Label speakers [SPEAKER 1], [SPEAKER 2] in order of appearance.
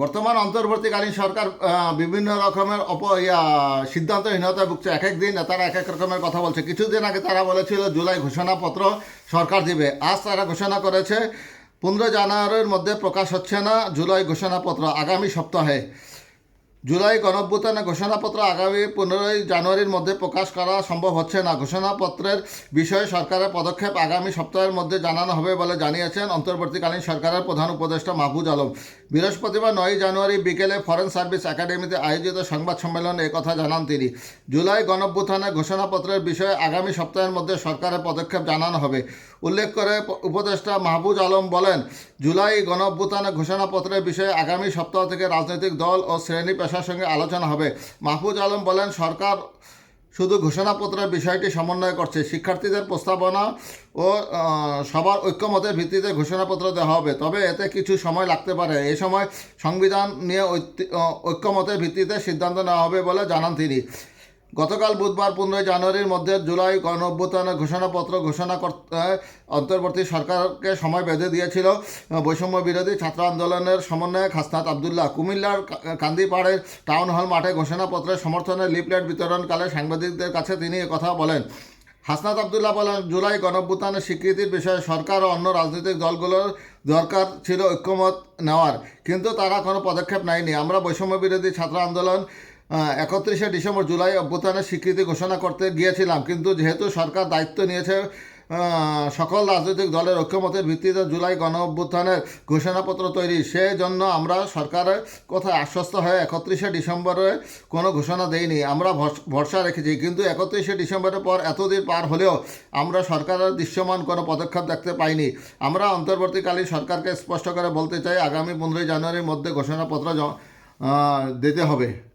[SPEAKER 1] বর্তমান অন্তর্বর্তীকালীন সরকার বিভিন্ন রকমের অপ সিদ্ধান্তহীনতায় ভুগছে। এক এক দিন তারা এক এক রকমের কথা বলছে। কিছুদিন আগে তারা বলেছিল, জুলাই ঘোষণাপত্র সরকার দিবে। আজ তারা ঘোষণা করেছে, পনেরো জানুয়ারির মধ্যে প্রকাশ হচ্ছে না জুলাই ঘোষণাপত্র আগামী সপ্তাহে। জুলাই গণঅভ্যুত্থানে ঘোষণাপত্র আগামী পনেরোই জানুয়ারির মধ্যে প্রকাশ করা সম্ভব হচ্ছে না। ঘোষণাপত্রের বিষয়ে সরকারের পদক্ষেপ আগামী সপ্তাহের মধ্যে জানানো হবে বলে জানিয়েছেন অন্তর্বর্তীকালীন সরকারের প্রধান উপদেষ্টা মাহফুজ আলম। বৃহস্পতিবার নয় জানুয়ারি বিকেলে ফরেন সার্ভিস একাডেমিতে আয়োজিত সংবাদ সম্মেলনে একথা জানান তিনি। জুলাই গণঅভ্যুত্থানে ঘোষণাপত্রের বিষয়ে আগামী সপ্তাহের মধ্যে সরকারের পদক্ষেপ জানানো হবে। উল্লেখ করে উপদেষ্টা মাহবুজ আলম বলেন, জুলাই গণঅভ্যুত্থানে ঘোষণাপত্রের বিষয়ে আগামী সপ্তাহ থেকে রাজনৈতিক দল ও শ্রেণি পেশার সঙ্গে আলোচনা হবে। মাহফুজ আলম বলেন, সরকার শুধু ঘোষণাপত্রের বিষয়টি সমন্বয় করছে। শিক্ষার্থীদের প্রস্তাবনা ও সবার ঐক্যমতের ভিত্তিতে ঘোষণাপত্র দেওয়া হবে। তবে এতে কিছু সময় লাগতে পারে। এই সময় সংবিধান নিয়ে ঐক্যমতের ভিত্তিতে সিদ্ধান্ত নেওয়া হবে বলে জানান তিনি। গতকাল বুধবার পনেরোই জানুয়ারির মধ্যে জুলাই গণ ঘোষণাপত্র ঘোষণা করতে অন্তর্বর্তী সরকারকে সময় বেঁধে দিয়েছিল। বৈষম্য বিরোধী ছাত্র আন্দোলনের সমন্বয়ক হাসনাত আবদুল্লাহ। কুমিল্লার কান্দিপাড়ের টাউন হল মাঠে ঘোষণাপত্রের সমর্থনে লিফলেট বিতরণকালে সাংবাদিকদের কাছে তিনি কথা বলেন। হাসনাত আবদুল্লাহ বলেন, জুলাই গণঅভ্যুত্থানের স্বীকৃতির বিষয়ে সরকার ও অন্য রাজনৈতিক দলগুলোর দরকার ছিল ঐক্যমত নেওয়ার। কিন্তু তারা কোনো পদক্ষেপ নেয়নি। আমরা বৈষম্য বিরোধী ছাত্র আন্দোলন একত্রিশে ডিসেম্বর জুলাই অভ্যুত্থানের স্বীকৃতি ঘোষণা করতে গিয়েছিলাম। কিন্তু যেহেতু সরকার দায়িত্ব নিয়েছে সকল রাজনৈতিক দলের ঐক্যমতের ভিত্তিতে জুলাই গণ অভ্যুত্থানের ঘোষণাপত্র তৈরি, সেজন্য আমরা সরকারের কথায় আশ্বস্ত হয়ে একত্রিশে ডিসেম্বরে কোনো ঘোষণা দেইনি। আমরা ভরস- রেখেছি, কিন্তু একত্রিশে ডিসেম্বরের পর এতদিন পার হলেও আমরা সরকারের দৃশ্যমান কোনো পদক্ষেপ দেখতে পাইনি। আমরা অন্তর্বর্তীকালীন সরকারকে স্পষ্ট করে বলতে চাই, আগামী পনেরোই জানুয়ারির মধ্যে ঘোষণাপত্র দিতে হবে।